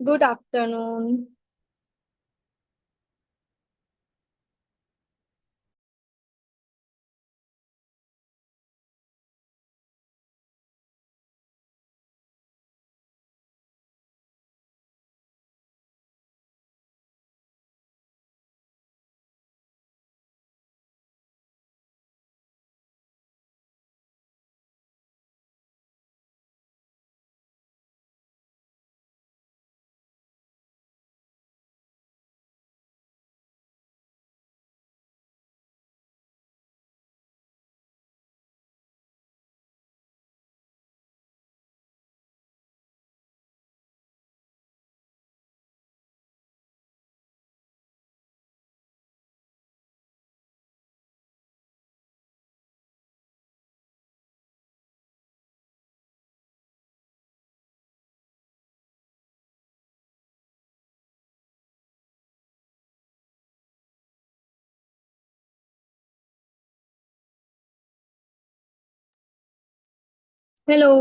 Good afternoon hello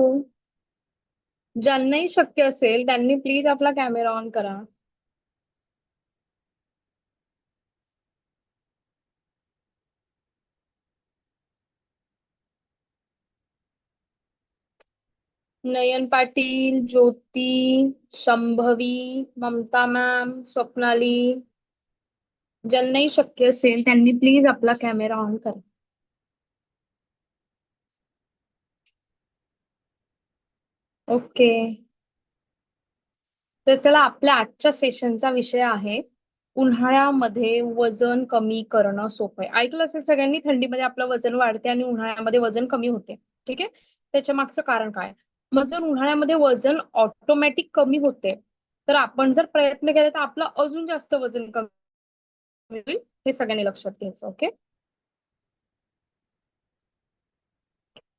ज्यांनाही शक्य असेल त्यांनी प्लीज़ आपला कॅमेरा ऑन करा. नयन पाटील, ज्योती, शंभवी, ममता मॅम स्वप्नाली. ज्यांनाही शक्य असेल त्यांनी प्लीज़ आपला कॅमेरा ऑन करा. ओके. तर चला आपल्या आजच्या सेशनचा विषय आहे उन्हाळ्यामध्ये वजन कमी करणं सोपं आहे. ऐकलं असेल सगळ्यांनी थंडीमध्ये आपलं वजन वाढते आणि उन्हाळ्यामध्ये वजन कमी होते. ठीक आहे? त्याच्या मागचं कारण काय? मग जर उन्हाळ्यामध्ये वजन ऑटोमॅटिक कमी होते तर आपण जर प्रयत्न केला तर आपलं अजून जास्त वजन कमी होईल हे सगळ्यांनी लक्षात घ्यायचं ओके?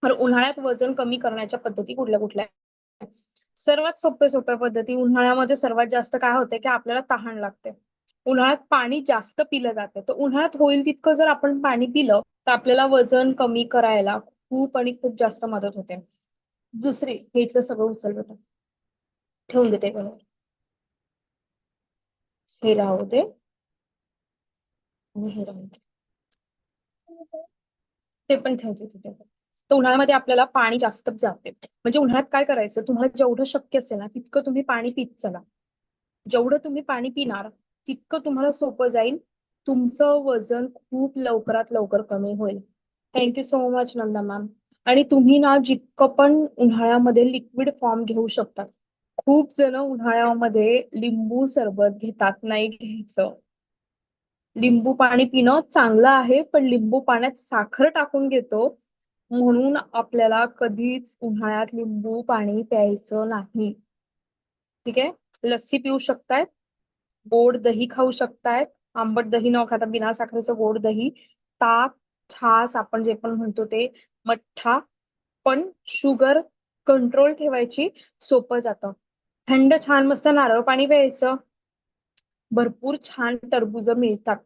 तर उन्हाळ्यात वजन कमी करण्याच्या पद्धती कुठल्या कुठल्या? सर्वात सोप्या सोप्या पद्धती उन्हाळ्यामध्ये सर्वात जास्त काय होते की आपल्याला तहान लागते. उन्हाळ्यात पाणी जास्त पिलं जातं. तर उन्हाळ्यात होईल तितकं जर आपण पाणी पिलं तर आपल्याला वजन कमी करायला खूप आणि खूप जास्त मदत होते. दुसरी हे इथलं सगळं उचल बेटा ठेवून देते बरोबर हे राहू दे. आणि हे राहू दे. ते पण ठेवते तिथे तर उन्हाळ्यामध्ये आपल्याला पाणी जास्त जाते. म्हणजे उन्हाळ्यात काय करायचं? तुम्हाला जेवढं शक्य असेल ना तितकं तुम्ही पाणी पित चला. जेवढं तुम्ही पाणी पिणार तितकं तुम्हाला सोपं जाईल. तुमचं वजन खूप लवकरात लवकर कमी होईल. Thank you so much Nanda ma'am आणि तुम्ही ना जितकं पण उन्हाळ्यामध्ये लिक्विड फॉर्म घेऊ शकता खूप जण उन्हाळ्यामध्ये लिंबू सरबत घेतात नाही घ्यायचं. लिंबू पाणी पिणं चांगलं आहे पण लिंबू पाण्यात साखर टाकून घेतो म्हणून आपल्याला कधीच उन्हाळ्यात लिंबू पाणी प्यायचं नाही. ठीक आहे? लस्सी पिऊ शकतायत गोड दही खाऊ शकतायत आंबट दही न खाता बिना साखरेचं गोड दही ताक छास आपण जे पण म्हणतो ते मठ्ठा पण शुगर कंट्रोल ठेवायची सोपं जातं. थंड छान मस्त नारळ पाणी प्यायचं. भरपूर छान टरबूज मिळतात.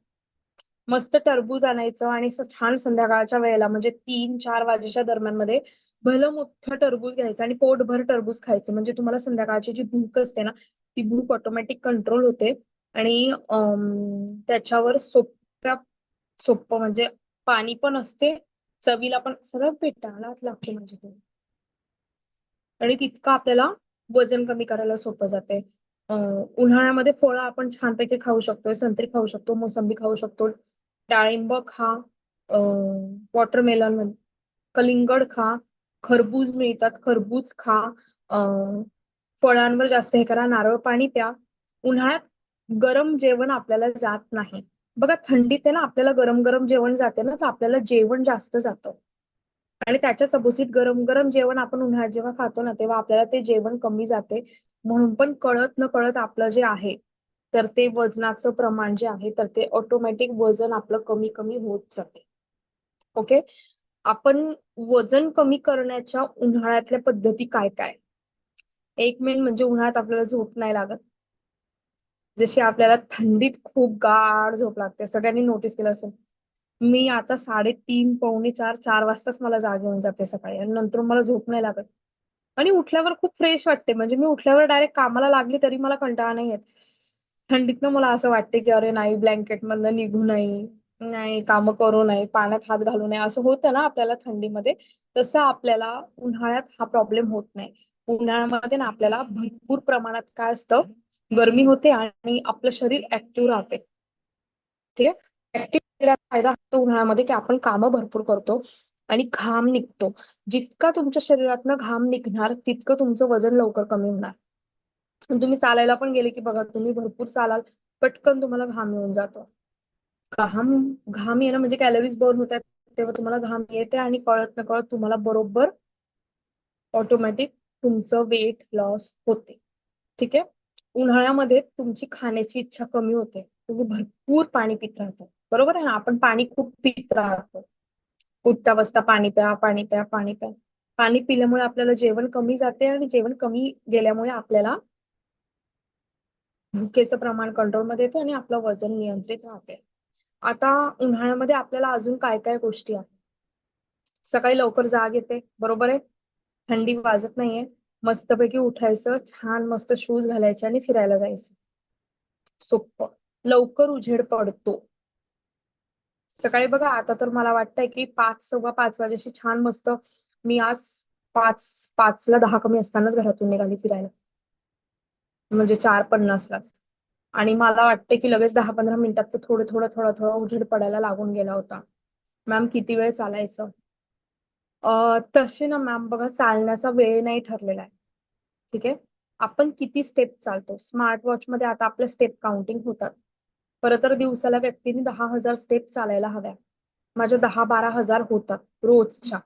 मस्त टरबूज आणायचं आणि छान संध्याकाळच्या वेळेला म्हणजे तीन चार वाजेच्या दरम्यानमध्ये भलं मोठं टरबूज घ्यायचं आणि पोटभर टरबूज खायचं. म्हणजे तुम्हाला संध्याकाळची जी भूक असते ना ती भूक ऑटोमॅटिक कंट्रोल होते. आणि त्याच्यावर सोप्या सोपं म्हणजे पाणी पण असते चवीला पण सगळं पेटालाच लागते म्हणजे ते. आणि तितकं आपल्याला वजन कमी करायला सोपं जाते. उन्हाळ्यामध्ये फळं आपण छानपैकी खाऊ शकतो संत्री खाऊ शकतो मोसंबी खाऊ शकतो डाळिंब खा वॉटरमेलन कलिंगड खा खरबूज मिळतात खरबूज खा फळांवर जास्त हे करा नारळ पाणी प्या. उन्हाळ्यात गरम जेवण आपल्याला जात नाही. बघा थंडीत आहे ना आपल्याला गरम गरम जेवण जाते ना तर आपल्याला जेवण जास्त जातं. आणि त्याच्याच अपोजिट गरम गरम जेवण आपण उन्हाळ्यात जेव्हा खातो ना तेव्हा आपल्याला ते जेवण कमी जाते. म्हणून पण कळत न कळत आपलं जे आहे तर ते वजनाचं प्रमाण जे आहे तर ते ऑटोमॅटिक वजन आपलं कमी कमी होत जाते. ओके आपण वजन कमी करण्याच्या उन्हाळ्यातल्या पद्धती काय काय? एक मेन म्हणजे उन्हाळ्यात आपल्याला झोप नाही लागत. जशी आपल्याला थंडीत खूप गाढ झोप लागते. सगळ्यांनी नोटीस केलं असेल. मी आता साडेतीन पावणे चार चार वाजताच मला जाग येऊन जाते सकाळी आणि नंतर मला झोप नाही लागत. आणि उठल्यावर खूप फ्रेश वाटते. म्हणजे मी उठल्यावर डायरेक्ट कामाला लागली तरी मला कंटाळा नाही येत. थंडीतनं मला असं वाटते की अरे नाही ब्लँकेट मधनं निघू नये नाही काम करू नये पाण्यात हात घालू नये असं होतं ना आपल्याला थंडीमध्ये. तसं आपल्याला उन्हाळ्यात हा प्रॉब्लेम होत नाही. उन्हाळ्यामध्ये ना आपल्याला भरपूर प्रमाणात काय असतं? गरमी होते आणि आपलं शरीर ऍक्टिव्ह राहते. ठीक आहे? ऍक्टिव्ह फायदा होतो उन्हाळ्यामध्ये की आपण कामं भरपूर करतो आणि घाम निघतो. जितका तुमच्या शरीरातनं घाम निघणार तितकं तुमचं वजन लवकर कमी होणार. तुम्ही चालायला पण गेले की बघा तुम्ही भरपूर चालाल पटकन तुम्हाला घाम येऊन जातो. घाम घाम येणं म्हणजे कॅलरीज बर्न होतात तेव्हा तुम्हाला घाम येते आणि कळत न कळत तुम्हाला बरोबर ऑटोमॅटिक तुमचं वेट लॉस होते. ठीक आहे? उन्हाळ्यामध्ये तुमची खाण्याची इच्छा कमी होते. तुम्ही भरपूर पाणी पित राहता. बरोबर आहे ना? आपण पाणी खूप पित राहतो. उठता बसता पाणी प्या पाणी प्या पाणी प्या. पाणी पिल्यामुळे आपल्याला जेवण कमी जाते आणि जेवण कमी गेल्यामुळे आपल्याला भुकेचं प्रमाण कंट्रोलमध्ये येते आणि आपलं वजन नियंत्रित राहते. आता उन्हाळ्यामध्ये आपल्याला अजून काय काय गोष्टी आहेत? सकाळी लवकर जाग येते बरोबर आहे? थंडी वाजत नाहीये. मस्तपैकी उठायचं छान मस्त शूज घालायचे आणि फिरायला जायचं. सोपं लवकर उजेड पडतो. सकाळी बघा आता तर मला वाटतंय की पाच सव्वा पाच वाजेशी छान मस्त मी आज पाच पाचला दहा कमी असतानाच घरातून निघाली फिरायला. म्हणजे चार पन्नासलाच. आणि मला वाटते की लगेच दहा पंधरा मिनिटात थोडं थोडं थोडं थोडं उजेड पडायला लागून गेला होता. मॅम किती वेळ चालायचं? तसे ना मॅम बघा चालण्याचा वेळ नाही ठरलेला आहे. ठीक आहे? आपण किती स्टेप चालतो? स्मार्ट वॉच मध्ये आता आपल्या स्टेप काउंटिंग होतात. खरं तर दिवसाला व्यक्तीने दहा हजार स्टेप चालायला हव्या. माझ्या दहा बारा हजार होतात रोजच्या.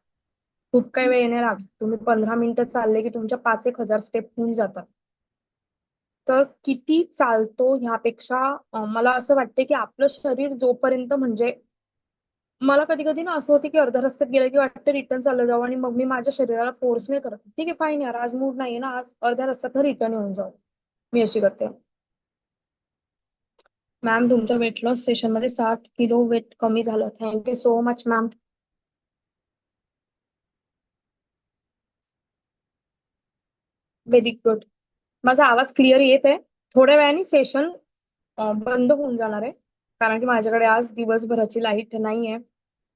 खूप काही वेळ नाही लागत तुम्ही पंधरा मिनिटं चालले की तुमच्या पाच एक हजार स्टेप होऊन जातात. तर किती चालतो ह्यापेक्षा मला असं वाटते की आपलं शरीर जोपर्यंत म्हणजे मला कधी कधी ना असं होतं की अर्ध्या रस्त्यात गेलं की वाटतं रिटर्न चाललं जाऊ आणि मग मी माझ्या शरीराला फोर्स नाही करत. ठीक आहे फाईन यार आज मूड नाहीये ना आज अर्ध्या रस्त्यात रिटर्न येऊन जाऊ. मी अशी करते. मॅम तुमच्या वेट लॉस सेशनमध्ये साठ किलो वेट कमी झालं. Thank you so much ma'am very good माझा आवाज क्लिअर येत आहे? थोड्या वेळाने सेशन बंद होऊन जाणार आहे. कारण की माझ्याकडे आज दिवसभराची लाइट नाहीये.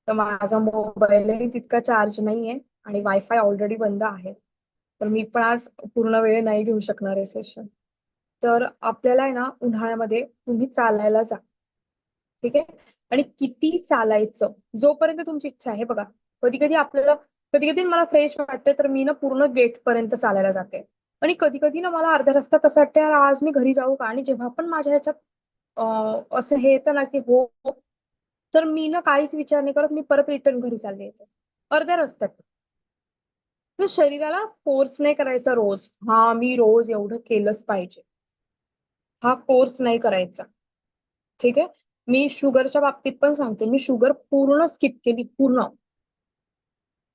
तर माझा मोबाईलही तितका चार्ज नाहीये. आणि वायफाय ऑलरेडी बंद आहे. तर मी पण आज पूर्ण वेळ नाही घेऊ शकणार आहे सेशन तर आपल्याला आहे ना उन्हाळ्यामध्ये तुम्ही चालायला जा. ठीक आहे? आणि किती चालायचं? जोपर्यंत तुमची इच्छा आहे बघा. कधी कधी आपल्याला कधी कधी मला फ्रेश वाटते तर मी ना पूर्ण गेट पर्यंत चालायला जाते. आणि कधी कधी ना मला अर्ध्या रस्त्यात असं वाटतं यार आज मी घरी जाऊ का? आणि जेव्हा पण माझ्या ह्याच्यात असं हे येतं ना की हो तर मी ना काहीच विचार नाही करत. मी परत रिटर्न घरी चालले येते. अर्ध्या रस्त्यात. शरीराला फोर्स नाही करायचा रोज. हा मी रोज एवढं केलंच पाहिजे. हा फोर्स नाही करायचा. ठीक आहे? मी शुगरच्या बाबतीत पण सांगते. मी शुगर पूर्ण स्किप केली पूर्ण.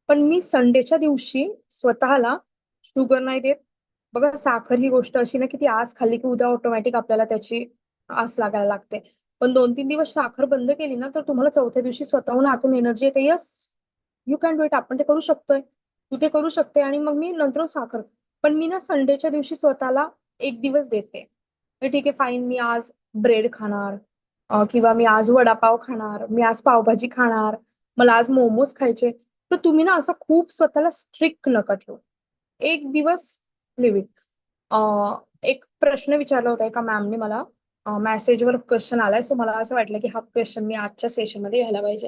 पण मी संडेच्या दिवशी स्वतःला शुगर नाही देत. बघा साखर ही गोष्ट अशी ना की ती आज खाल्ली की उद्या ऑटोमॅटिक आपल्याला त्याची आस लागायला लागते. पण दोन तीन दिवस साखर बंद केली ना तर तुम्हाला चौथ्या दिवशी स्वतःहून आतून एनर्जी येते. Yes you can do it आपण ते करू शकतोय. तू ते करू शकते आणि मग मी नंतर साखर. पण मी ना संडेच्या दिवशी स्वतःला एक दिवस देते. ठीक आहे फाईन मी आज ब्रेड खाणार किंवा मी आज वडापाव खाणार मी आज पावभाजी खाणार मला आज मोमोज खायचे. तर तुम्ही ना असं खूप स्वतःला स्ट्रिक्ट नका ठेवू. एक दिवस लिव्ह एक प्रश्न विचारला होता एका मॅमने मला. मेसेजवर क्वेश्चन आलाय सो मला असं वाटलं की हा क्वेश्चन मी आजच्या सेशनमध्ये घ्यायला पाहिजे.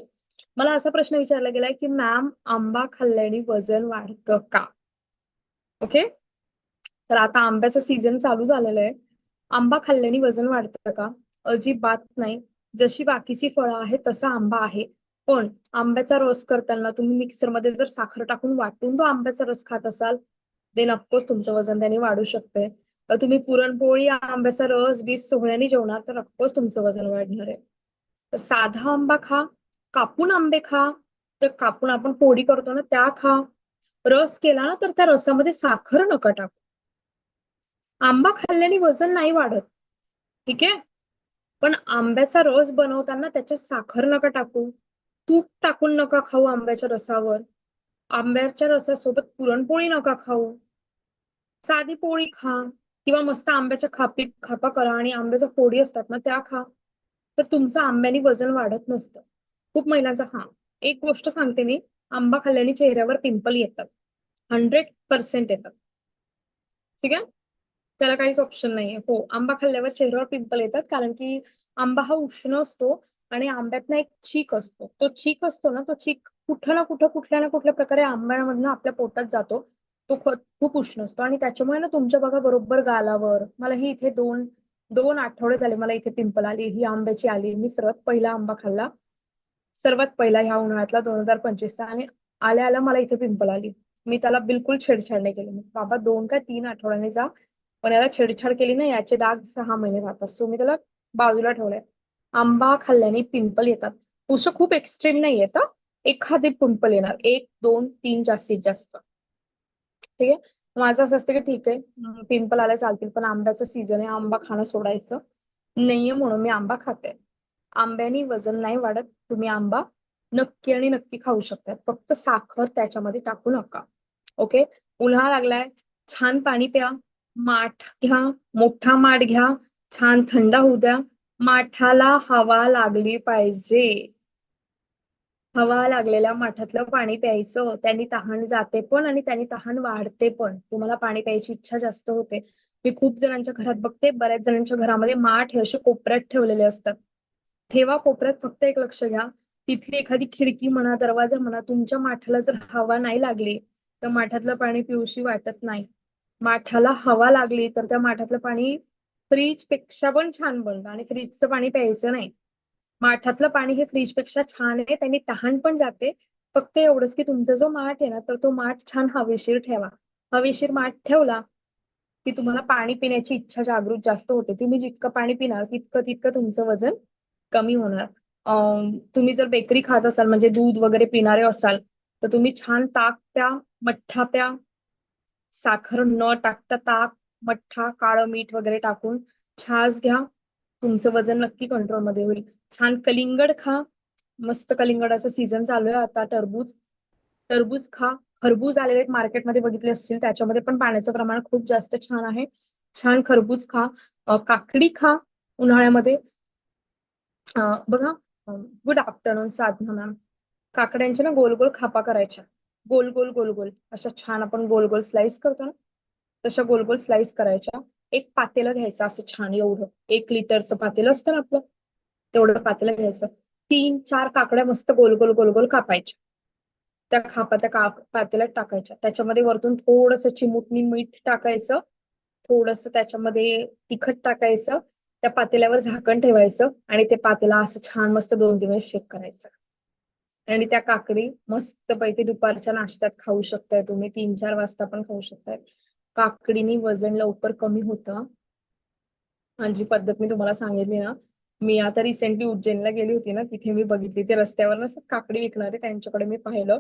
मला असा प्रश्न विचारला गेलाय की मॅम आंबा खाल्ल्याने वजन वाढतं का? ओके तर आता आंब्याचं सीझन चालू झालेलं आहे. आंबा खाल्ल्याने वजन वाढतं का? अजिबात नाही. जशी बाकीची फळं आहेत तसा आंबा आहे. पण आंब्याचा रस करताना तुम्ही मिक्सरमध्ये जर साखर टाकून वाटून तो आंब्याचा रस खात असाल देन ऑफकोर्स तुमचं वजन त्याने वाढू शकते तुम्ही पुरणपोळी आंब्याचा रस बीस सोहळ्याने जेवणार तर ऑफकोर्स तुमचं वजन वाढणार आहे. तर साधा आंबा खा कापून आंबे खा तर कापून आपण पोळी करतो ना त्या खा. रस केला ना तर त्या रसामध्ये साखर नका टाकू. आंबा खाल्ल्याने वजन नाही वाढत. ठीक आहे? पण आंब्याचा रस बनवताना त्याच्यात साखर नका टाकू. तूप टाकून नका खाऊ आंब्याच्या रसावर. आंब्याच्या रसासोबत पुरणपोळी नका खाऊ. साधी पोळी खा किंवा मस्त आंब्याच्या खापी खापा करा आणि आंब्याच्या फोडी असतात ना त्या खा. तर तुमचं आंब्याने वजन वाढत नसतं. खूप महिलांचा हा एक गोष्ट सांगते मी. आंबा खाल्ल्याने चेहऱ्यावर पिंपल येतात. हंड्रेड पर्सेंट येतात. ठीक आहे? त्याला काहीच ऑप्शन नाहीये. हो आंबा खाल्ल्यावर चेहऱ्यावर पिंपल येतात. कारण की आंबा हा उष्ण असतो. आणि आंब्यातनं एक चीक असतो. तो चीक असतो ना तो चीक कुठं ना कुठं कुठल्या ना कुठल्या प्रकारे आंब्यामधनं आपल्या पोटात जातो. तो खूप उष्ण असतो. आणि त्याच्यामुळे ना तुमच्या बघा बरोबर गालावर मला ही इथे दोन दोन आठवडे झाले मला इथे पिंपल आली ही आंब्याची आली. मी सर्वात पहिला आंबा खाल्ला. सर्वात पहिला ह्या उन्हाळ्यातला दोन हजार पंचवीसचा आणि आल्या आल्या मला इथे पिंपल आली. मी त्याला बिलकुल छेडछाड नाही केली. बाबा दोन का तीन आठवड्याने जा. पण याला छेडछाड केली ना याचे डाग सहा महिने राहतात. सो मी त्याला बाजूला ठेवलंय. आंबा खाल्ल्याने पिंपल येतात. पुष्ट खूप एक्स्ट्रीम नाही येत एखादे पिंपल येणार. एक दोन तीन जास्तीत जास्त. ठीक आहे? माझं असं असतं की ठीक आहे पिंपल आल्या चालतील पण आंब्याचं सीझन आहे. आंबा खाणं सोडायचं नाहीये म्हणून मी आंबा खाते. आंब्याने वजन नाही वाढत. तुम्ही आंबा नक्की आणि नक्की खाऊ शकतात. फक्त साखर त्याच्यामध्ये टाकू नका. ओके? उन्हाळा लागलाय. छान पाणी प्या. माठ घ्या. मोठा माठ घ्या. छान थंड होऊ द्या. माठाला हवा लागली पाहिजे. हवा लागलेल्या माठातलं पाणी प्यायचं त्यांनी तहान जाते पण आणि त्यांनी तहान वाढते पण. तुम्हाला पाणी प्यायची इच्छा जास्त होते. मी खूप जणांच्या घरात बघते बऱ्याच जणांच्या घरामध्ये माठ हे असे कोपऱ्यात ठेवलेले असतात. ठेवा कोपऱ्यात फक्त एक लक्ष घ्या. तिथली एखादी खिडकी म्हणा दरवाजा म्हणा तुमच्या माठाला जर हवा नाही लागली तर माठातलं पाणी पिऊशी वाटत नाही. माठाला हवा लागली तर त्या माठातलं पाणी फ्रीजपेक्षा पण छान बनतं आणि फ्रीजचं पाणी प्यायचं नाही. माठातलं पाणी हे फ्रीजपेक्षा छान आहे त्यांनी तहान पण जाते. फक्त एवढंच की तुमचा जो माठ आहे ना तर तो माठ छान हवेशीर ठेवा. हवेशीर माठ ठेवला की तुम्हाला पाणी पिण्याची इच्छा जागृत जास्त होते. तुम्ही जितकं पाणी पिणार तितकं तितकं तुमचं वजन कमी होणार. तुम्ही जर बेकरी खात असाल म्हणजे दूध वगैरे पिणारे असाल तर तुम्ही छान ताक प्या मठ्ठा प्या. साखर न टाकता ताक मठ्ठा काळं मीठ वगैरे टाकून छास घ्या. तुमचं वजन नक्की कंट्रोलमध्ये होईल. छान कलिंगड खा. मस्त कलिंगडाचा सीझन चालू आहे आता टरबूज. टरबूज खा. खरबूज आलेले आहेत मार्केटमध्ये बघितले असतील त्याच्यामध्ये पण पाण्याचं प्रमाण खूप जास्त छान आहे. छान खरबूज खा. काकडी खा उन्हाळ्यामध्ये. बघा गुड आफ्टरनून साधना मॅम काकड्यांच्या ना गोल गोल खापा करायच्या. गोल गोल गोल गोल अशा छान आपण गोल गोल स्लाइस करतो ना. तशा गोल गोल स्लाइस करायच्या. एक पातेलं घ्यायचं असं छान एवढं. एक लिटरचं पातेलं असतं ना आपलं? तेवढं पातेलं घ्यायचं. तीन चार काकड्या मस्त गोल गोल गोल गोल कापायच्या. त्या खापा त्या का पातेल्यात टाकायच्या. त्याच्यामध्ये वरतून थोडस चिमुटणी मीठ टाकायचं. थोडस त्याच्यामध्ये तिखट टाकायचं. त्या पातेल्यावर झाकण ठेवायचं आणि ते पातेला असं छान मस्त दोन तीन वेळेस शेक करायचं. आणि त्या काकडी मस्त पैकी दुपारच्या नाश्त्यात खाऊ शकताय तुम्ही. तीन चार वाजता पण खाऊ शकताय. काकडीने वजन लवकर कमी होतं. आणि जी पद्धत मी तुम्हाला सांगितली ना मी आता रिसेंटली उज्जैनला गेली होती ना तिथे मी बघितली. ते रस्त्यावर ना काकडी विकणारे त्यांच्याकडे मी पाहिलं.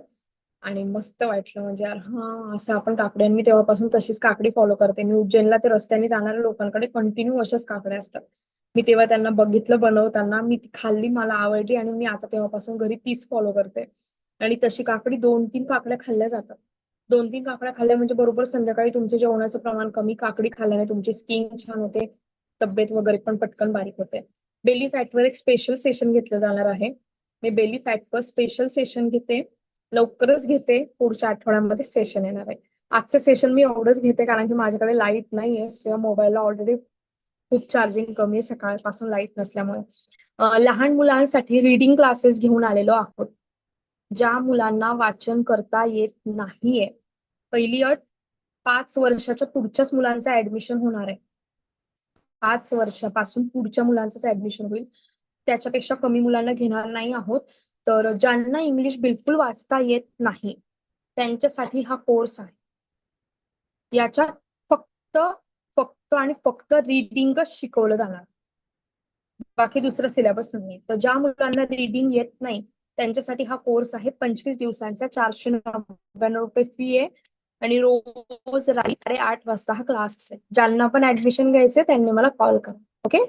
आणि मस्त वाटलं म्हणजे यार हा असं आपण काकडी आणि मी तेव्हापासून तशीच काकडी फॉलो करते. मी उज्जैनला ते रस्त्याने जाणाऱ्या लोकांकडे कंटिन्यू अशाच काकड्या असतात. मी तेव्हा त्यांना बघितलं बनवताना मी ती खाल्ली मला आवडली आणि मी आता तेव्हापासून घरी तीच फॉलो करते. आणि तशी काकडी दोन तीन काकड्या खाल्ल्या जातात. दोन तीन काकड्या खाल्ल्या म्हणजे बरोबर संध्याकाळी तुमचं जेवणाचं प्रमाण कमी काकडी खाल्ल्याने तुमची स्किन छान होते तब्येत वगैरे पण पटकन बारीक होते. बेली फॅटवर एक स्पेशल सेशन घेतलं जाणार आहे. मी बेली फॅटवर स्पेशल सेशन घेते लवकरच घेते पुढच्या आठवड्यामध्ये सेशन येणार आहे. आजचं सेशन मी एवढंच घेते कारण की माझ्याकडे लाइट नाहीये किंवा मोबाईलला ऑलरेडी खूप चार्जिंग कमी आहे सकाळपासून लाइट नसल्यामुळे. लहान मुलांसाठी रिडिंग क्लासेस घेऊन आलेलो आहोत. ज्या मुलांना वाचन करता येत नाहीये. पहिली अट पाच वर्षाच्या पुढच्याच मुलांचं ऍडमिशन होणार आहे. पाच वर्षापासून पुढच्या मुलांचंच ऍडमिशन होईल. त्याच्यापेक्षा कमी मुलांना घेणार नाही आहोत. तर ज्यांना इंग्लिश बिलकुल वाचता येत नाही त्यांच्यासाठी हा कोर्स आहे. याच्यात फक्त फक्त आणि फक्त रिडिंगच शिकवलं जाणार. बाकी दुसरं सिलेबस नाही तर ज्या मुलांना रिडिंग येत नाही त्यांच्यासाठी हा कोर्स आहे पंचवीस दिवसांचा चारशे नव्याण्णव रुपये फी आहे. आणि रोज रात्री आठ वाजता हा क्लास असेल. ज्यांना पण ऍडमिशन घ्यायचंय त्यांनी मला कॉल करा. ओके